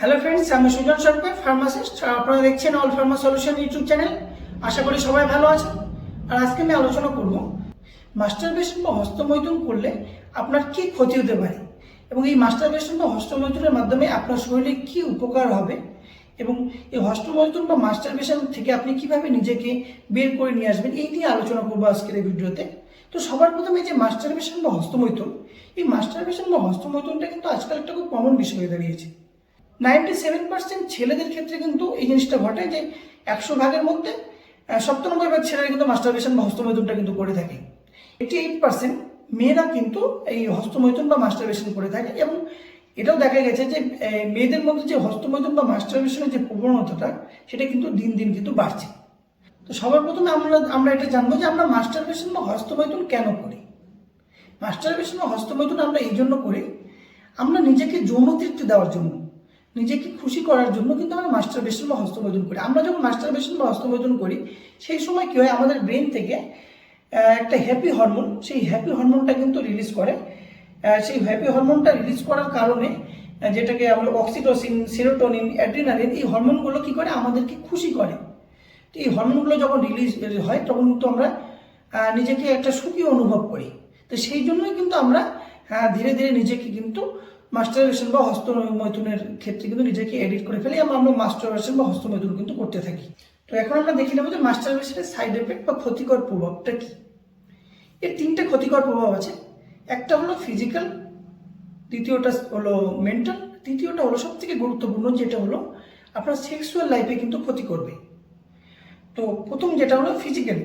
Hello friends আমি সুজন সরকার pharmacist আপনারা দেখছেন all pharma solution YouTube channel আশা করি সবাই ভালো আছেন। আর আজকে আমি আলোচনা করব মাস্টারবেশন বা হস্তমৈথুন করলে আপনার কি ক্ষতি হতে পারে? এবং এই মাস্টার মাস্টারবেশন বা হস্তমৈথুনের মাধ্যমে আপনার শরীরে কি উপকার হবে? এবং এই হস্তমৈথুন বা মাস্টারবেশন থেকে আপনি কীভাবে নিজেকে বের করে নিয়ে আসবেন, এই নিয়ে আলোচনা করব আজকের এই ভিডিওতে। তো সবার প্রথমে যে মাস্টার মাস্টারবেশন বা হস্তমৈথুন, এই মাস্টারবেশন বা হস্তমৈথুনটা কিন্তু আজকাল একটা খুব কমন বিষয় হয়ে দাঁড়িয়েছে। নাইনটি সেভেন পার্সেন্ট ছেলেদের ক্ষেত্রে কিন্তু এই জিনিসটা ঘটে যে একশো ভাগের মধ্যে সপ্তানব্বই ভাগ ছেলেরা কিন্তু মাস্টারবেশন বা হস্তমৈথুনটা কিন্তু করে থাকে। এইটি এইট পার্সেন্ট মেয়েরা কিন্তু এই হস্তমৈথুন বা মাস্টারবেশন করে থাকে এবং এটাও দেখা গেছে যে মেয়েদের মধ্যে যে হস্তমৈথুন বা মাস্টারবেশনের যে প্রবণতাটা, সেটা কিন্তু দিন দিন কিন্তু বাড়ছে। তো সবার প্রথমে আমরা আমরা এটা জানব যে আমরা মাস্টারবেশন বা হস্তমৈথুন কেন করি? মাস্টারবেশন বা হস্তমৈথুন আমরা এই জন্য করি, আমরা নিজেকে যৌন তৃপ্তি দেওয়ার জন্য নিজেকে খুশি করার জন্য কিন্তু আমরা মাস্টারবেশন বা হস্তমৈথুন করি। আমরা যখন মাস্টারবেশন বা হস্তমৈথুন করি, সেই সময় কি হয়, আমাদের ব্রেন থেকে একটা হ্যাপি হরমোন সেই হ্যাপি হরমোনটা কিন্তু রিলিজ করে। সেই হ্যাপি হরমোনটা রিলিজ করার কারণে যেটাকে আমরা অক্সিটোসিন সিরোটোনিন অ্যাড্রিনালিন এই হরমোনগুলো কি করে, আমাদেরকে খুশি করে। তো এই হরমোনগুলো যখন রিলিজ হয়, তখন কিন্তু আমরা নিজেকে একটা সুখী অনুভব করি। তো সেই জন্যই কিন্তু আমরা আহ, ধীরে ধীরে নিজেকে কিন্তু মাস্টারবেশন বা হস্তমৈথুনের ক্ষেত্রে কিন্তু নিজেকে এডিট করে ফেলি এবং আমরা মাস্টারবেশন বা হস্তমৈথুন কিন্তু করতে থাকি। তো এখন আমরা দেখে নেব যে মাস্টারবেশনের সাইড এফেক্ট বা ক্ষতিকর প্রভাবটা কি। এর তিনটে ক্ষতিকর প্রভাব আছে। একটা হলো ফিজিক্যাল দ্বিতীয়টা হলো মেন্টাল তৃতীয়টা হলো সব থেকে গুরুত্বপূর্ণ যেটা হলো আপনার সেক্সুয়াল লাইফে কিন্তু ক্ষতি করবে। তো প্রথম যেটা হলো ফিজিক্যাল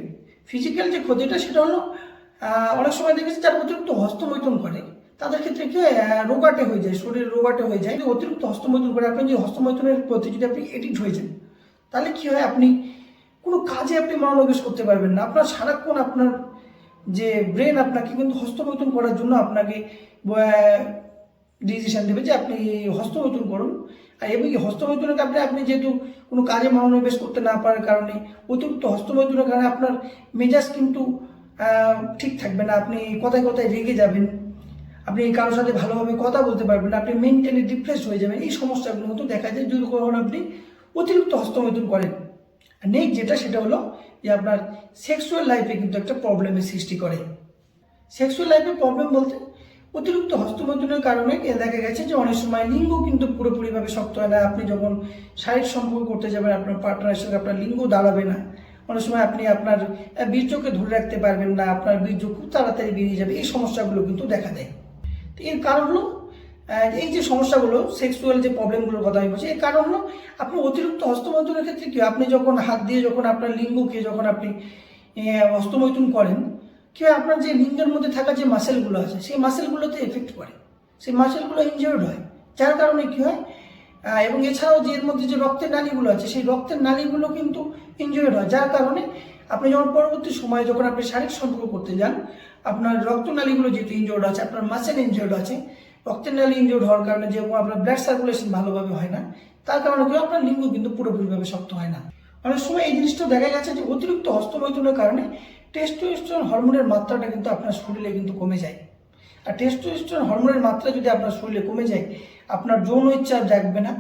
ফিজিক্যাল যে ক্ষতিটা সেটা হলো অনেক সময় দেখেছি যারা অতিরিক্ত হস্তমৈথুন করে, তাদের ক্ষেত্রে কি রোগাটে হয়ে যায়, শরীর রোগাটে হয়ে যায়। যদি অতিরিক্ত হস্তমৈথুন করে, আপনি যে হস্তমৈথুনের প্রতি যদি আপনি এডিক্ট হয়ে যান, তাহলে কি হয়, আপনি কোনো কাজে আপনি মনোনিবেশ করতে পারবেন না। আপনার সারাক্ষণ আপনার যে ব্রেন আপনাকে কিন্তু হস্তমৈথুন করার জন্য আপনাকে ডিসিশন দেবে যে আপনি হস্তমৈথুন করুন। আর এবং এই হস্তমৈথুনের কারণে আপনি যেহেতু কোনো কাজে মনোনিবেশ করতে না পারার কারণে অতিরিক্ত হস্তমৈথুনের কারণে আপনার মেজাজ কিন্তু ঠিক থাকবে না, আপনি কথায় কথায় রেগে যাবেন। আপনি কারোর সাথে ভালোভাবে কথা বলতে পারবেন না, আপনি মেন্টালি ডিপ্রেস হয়ে যাবেন। এই সমস্যাগুলো কিন্তু দেখা যায়, যদি কখনো আপনি অতিরিক্ত হস্তমৈথুন করেন। নেক্সট যেটা, সেটা হলো যে আপনার সেক্সুয়াল লাইফে কিন্তু একটা প্রবলেমের সৃষ্টি করে। সেক্সুয়াল লাইফে প্রবলেম বলতে অতিরিক্ত হস্তমৈথুনের কারণে দেখা গেছে যে অনেক সময় লিঙ্গ কিন্তু পুরোপুরিভাবে শক্ত হয় না। আপনি যখন শারীরিক সম্পর্ক করতে যাবেন, আপনার পার্টনারের সঙ্গে আপনার লিঙ্গ দাঁড়াবে না। অনেক সময় আপনি আপনার বীর্যকে ধরে রাখতে পারবেন না, আপনার বীর্য খুব তাড়াতাড়ি বেরিয়ে যাবে, এই সমস্যাগুলো কিন্তু দেখা দেয়। তো এর কারণ হলো এই যে সমস্যাগুলো সেক্সুয়াল যে প্রবলেমগুলোর কথা আমি বলছি, এর কারণ হলো আপনি অতিরিক্ত হস্তমৈথুনের ক্ষেত্রে কি? আপনি যখন হাত দিয়ে যখন আপনার লিঙ্গকে যখন আপনি হস্তমৈথুন করেন, কি হয়? আপনার যে লিঙ্গের মধ্যে থাকা যে মাসেলগুলো আছে, সেই মাসেলগুলোতে এফেক্ট করে সেই মাসেলগুলো ইনজিওর্ড হয়। যার কারণে কি হয়? এবং এছাড়াও যে এর মধ্যে যে রক্তের নালীগুলো আছে, সেই রক্তের নালীগুলো কিন্তু ইনজিওর্ড হয়। যার কারণে আপনি যখন পরবর্তী সময়ে যখন আপনি শারীরিক সম্পর্ক করতে যান, আপনার রক্তনালীগুলো যেহেতু ইনজিওর্ড আছে, আপনার মাসেল ইনজিওর্ড আছে, রক্তের নালী ইনজিওর্ড হওয়ার কারণে যেরকম আপনার ব্লাড সার্কুলেশন ভালোভাবে হয় না। তার কারণে কি? হয়? আপনার লিঙ্গ কিন্তু পুরোপুরিভাবে শক্ত হয় না। অনেক সময় এই জিনিসটা দেখা গেছে যে অতিরিক্ত হস্তমৈথুনের কারণে টেস্টোস্টেরন হরমোনের মাত্রাটা কিন্তু আপনার শরীরে কিন্তু কমে যায়। আর টেস্টোস্টেরন হরমোনের মাত্রা যদি আপনার শরীরে কমে যায় আপনার যৌন ইচ্ছা জাগবে না।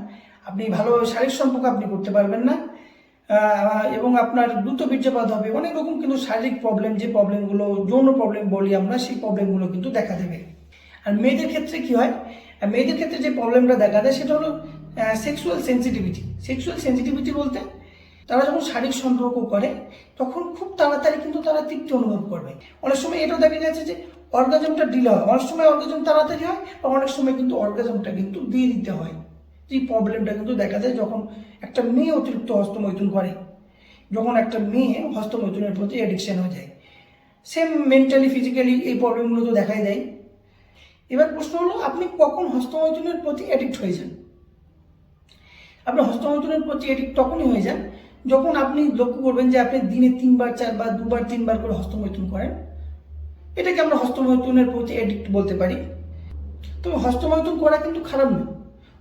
আপনি ভালো শারীরিক সম্পর্ক আপনি করতে পারবেন না। এবং আপনার দ্রুত বীর্যপাত হবে। অনেক রকম কিন্তু শারীরিক প্রবলেম যে প্রবলেমগুলো যৌন প্রবলেম বলি আমরা, সেই প্রবলেমগুলো কিন্তু দেখা দেবে। আর মেয়েদের ক্ষেত্রে কি হয়? মেয়েদের ক্ষেত্রে যে প্রবলেমটা দেখা দেয়, সেটা হলো সেক্সুয়াল সেন্সিটিভিটি সেক্সুয়াল সেন্সিটিভিটি বলতে তারা যখন শারীরিক সম্পর্ক করে, তখন খুব তাড়াতাড়ি কিন্তু তারা তৃপ্তি অনুভব করবে। অনেক সময় এটাও দেখা যাচ্ছে যে অর্গাজমটা ডিলে হয়। অনেক সময় অর্গাজম তাড়াতাড়ি হয় আর অনেক সময় কিন্তু অর্গাজমটা কিন্তু দিয়ে দিতে হয়। এই প্রবলেমটা কিন্তু দেখা যায় যখন একটা মেয়ে অতিরিক্ত হস্তমৈথুন করে, যখন একটা মেয়ে হস্তমৈথুনের প্রতি অ্যাডিকশন হয়ে যায়। সেম মেন্টালি ফিজিক্যালি এই প্রবলেমগুলো তো দেখাই দেয়। এবার প্রশ্ন হলো, আপনি কখন হস্তমৈথুনের প্রতি অ্যাডিক্ট হয়ে যান? আপনি হস্তমৈথুনের প্রতি এডিক্ট তখনই হয়ে যান যখন আপনি লক্ষ্য করবেন যে আপনি দিনে তিনবার, চারবার, দুবার, তিনবার করে হস্তমৈথুন করেন, এটাকে আমরা হস্তমৈথুনের প্রতি এডিক্ট বলতে পারি। তবে হস্তমৈথুন করা কিন্তু খারাপ নয়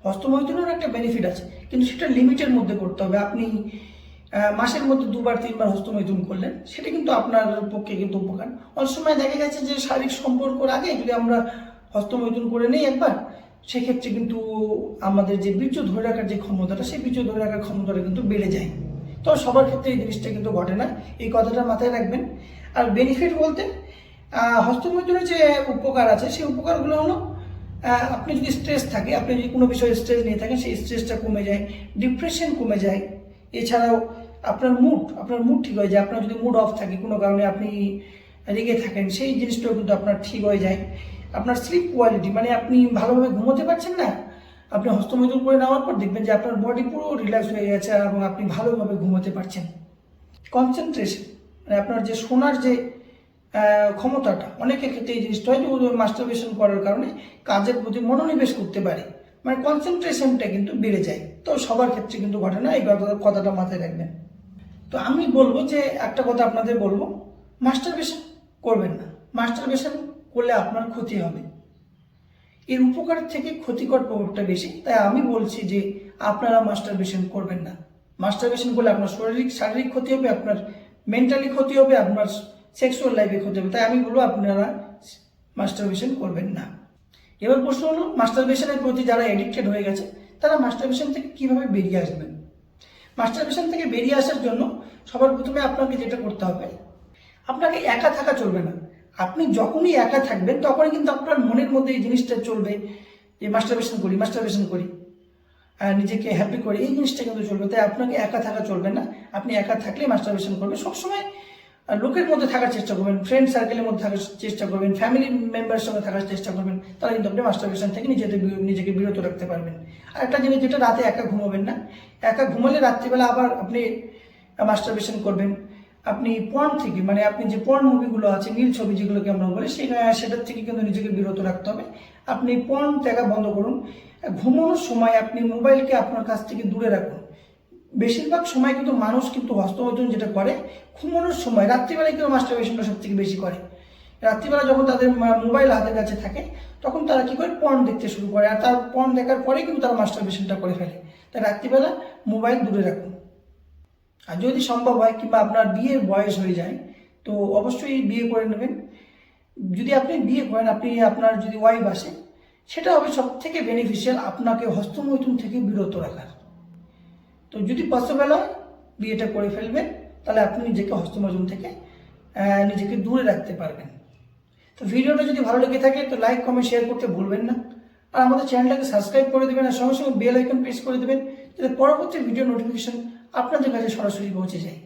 হস্তমৈথুনের একটা বেনিফিট আছে, কিন্তু সেটা লিমিটের মধ্যে করতে হবে। আপনি মাসের মধ্যে দুবার, তিনবার হস্তমৈথুন করলেন, সেটা কিন্তু আপনার পক্ষে কিন্তু উপকার। অনেক সময় দেখা গেছে যে শারীরিক সম্পর্কর আগে যদি আমরা হস্তমৈথুন করে নিই একবার, সেক্ষেত্রে কিন্তু আমাদের যে বীর্য ধরে রাখার যে ক্ষমতাটা, সেই বীর্য ধরে রাখার ক্ষমতাটা কিন্তু বেড়ে যায়। তো সবার ক্ষেত্রে এই জিনিসটা কিন্তু ঘটে না। এই কথাটা মাথায় রাখবেন। আর বেনিফিট বলতে হস্তমৈথুনের যে উপকার আছে, সেই উপকারগুলো হলো আপনি যদি স্ট্রেস থাকে, আপনি যদি কোনো বিষয়ে স্ট্রেস নিয়ে থাকেন, সেই স্ট্রেসটা কমে যায় ডিপ্রেশন কমে যায়। এছাড়াও আপনার মুড আপনার মুড ঠিক হয়ে যায়। আপনার যদি মুড অফ থাকে, কোনো কারণে আপনি রেগে থাকেন, সেই জিনিসটাও কিন্তু আপনার ঠিক হয়ে যায়। আপনার স্লিপ কোয়ালিটি মানে আপনি ভালোভাবে ঘুমোতে পারছেন না আপনি হস্তমৈথুন করে নেওয়ার পর দেখবেন যে আপনার বডি পুরো রিল্যাক্স হয়ে গেছে এবং আপনি ভালোভাবে ঘুমোতে পারছেন। কনসেন্ট্রেশন মানে আপনার যে শোনার যে ক্ষমতাটা, অনেকের ক্ষেত্রে এই জিনিসটা হয় যে মাস্টারবেশন করার কারণে কাজের প্রতি মনোনিবেশ করতে পারে। মানে কনসেন্ট্রেশনটা কিন্তু বেড়ে যায়। তো সবার ক্ষেত্রে কিন্তু ঘটে না, এই কথা- কথাটা মাথায় রাখবেন। তো আমি বলব যে একটা কথা আপনাদের বলব মাস্টারবেশন করবেন না। মাস্টারবেশন করলে আপনার ক্ষতি হবে। এর উপকার থেকে ক্ষতিকর প্রভাবটা বেশি। তাই আমি বলছি যে আপনারা মাস্টারবেশন করবেন না। মাস্টারবেশন করলে আপনার শারীরিক শারীরিক ক্ষতি হবে, আপনার মেন্টালি ক্ষতি হবে, আপনার সেক্সুয়াল লাইফে ক্ষতি হবে। তাই আমি বলব আপনারা মাস্টারবেশন করবেন না। এবার প্রশ্ন হলো মাস্টারবেশনের প্রতি যারা এডিক্টেড হয়ে গেছে, তারা মাস্টারবেশন থেকে কীভাবে বেরিয়ে আসবেন? মাস্টারবেশন থেকে বেরিয়ে আসার জন্য সবার প্রথমে আপনাকে যেটা করতে হবে, আপনাকে একা থাকা চলবে না। আপনি যখনই একা থাকবেন, তখনই কিন্তু আপনার মনের মধ্যে এই জিনিসটা চলবে যে মাস্টারবেশন করি মাস্টারবেশন করি নিজেকে হ্যাপি করি, এই জিনিসটা কিন্তু চলবে। তাই আপনাকে একা থাকা চলবে না। আপনি একা থাকলে মাস্টারবেশন করবেন। সবসময় লোকের মধ্যে থাকার চেষ্টা করবেন ফ্রেন্ড সার্কেলের মধ্যে থাকার চেষ্টা করবেন ফ্যামিলি মেম্বারের সঙ্গে থাকার চেষ্টা করবেন, তাহলে কিন্তু আপনি মাস্টারবেশন থেকে নিজেদের নিজেকে বিরত রাখতে পারবেন। আর একটা জিনিস, যেটা রাতে একা ঘুমাবেন না, একা ঘুমালে রাত্রিবেলা আবার আপনি মাস্টারবেশন করবেন। আপনি পর্ন থেকে মানে আপনি যে পর্ন মুভিগুলো আছে, নীল ছবি যেগুলোকে আমরা বলি সেটা সেটার থেকে কিন্তু নিজেকে বিরত রাখতে হবে। আপনি পর্ন দেখা বন্ধ করুন। ঘুমানোর সময় আপনি মোবাইলকে আপনার কাছ থেকে দূরে রাখুন। বেশিরভাগ সময় কিন্তু মানুষ কিন্তু হস্তমৈথুন যেটা করে, ঘুমানোর সময় রাত্রিবেলায় কিন্তু মাস্টারবেশনটা সব থেকে বেশি করে। রাত্রিবেলা যখন তাদের মোবাইল হাতের কাছে থাকে, তখন তারা কি করে? পর্ন দেখতে শুরু করে। আর তার পর্ন দেখার পরে কিন্তু তারা মাস্টারবেশনটা করে ফেলে। তাই রাত্রিবেলা মোবাইল দূরে রাখুন। আর যদি সম্ভব হয় কিংবা আপনার বিয়ের বয়স হয়ে যায়, তো অবশ্যই বিয়ে করে নেবেন। যদি আপনি বিয়ে করেন, আপনি আপনার যদি ওয়াইফ আসে, সেটা হবে সব থেকে বেনিফিশিয়াল আপনাকে হস্তমৈথুন থেকে বিরত রাখার। তো যদি পসিবল হয়, বিয়েটা করে ফেলবেন, তাহলে আপনি নিজেকে হস্তমৈথুন থেকে নিজেকে দূরে রাখতে পারবেন। তো ভিডিওটা যদি ভালো লেগে থাকে, তো লাইক কমেন্ট শেয়ার করতে ভুলবেন না। আর আমাদের চ্যানেলটাকে সাবস্ক্রাইব করে দেবেন, আর সঙ্গে সঙ্গে বেল আইকন প্রেস করে দেবেন, যাতে পরবর্তী ভিডিও নোটিফিকেশন আপনাদের কাছে সরাসরি পৌঁছে যায়।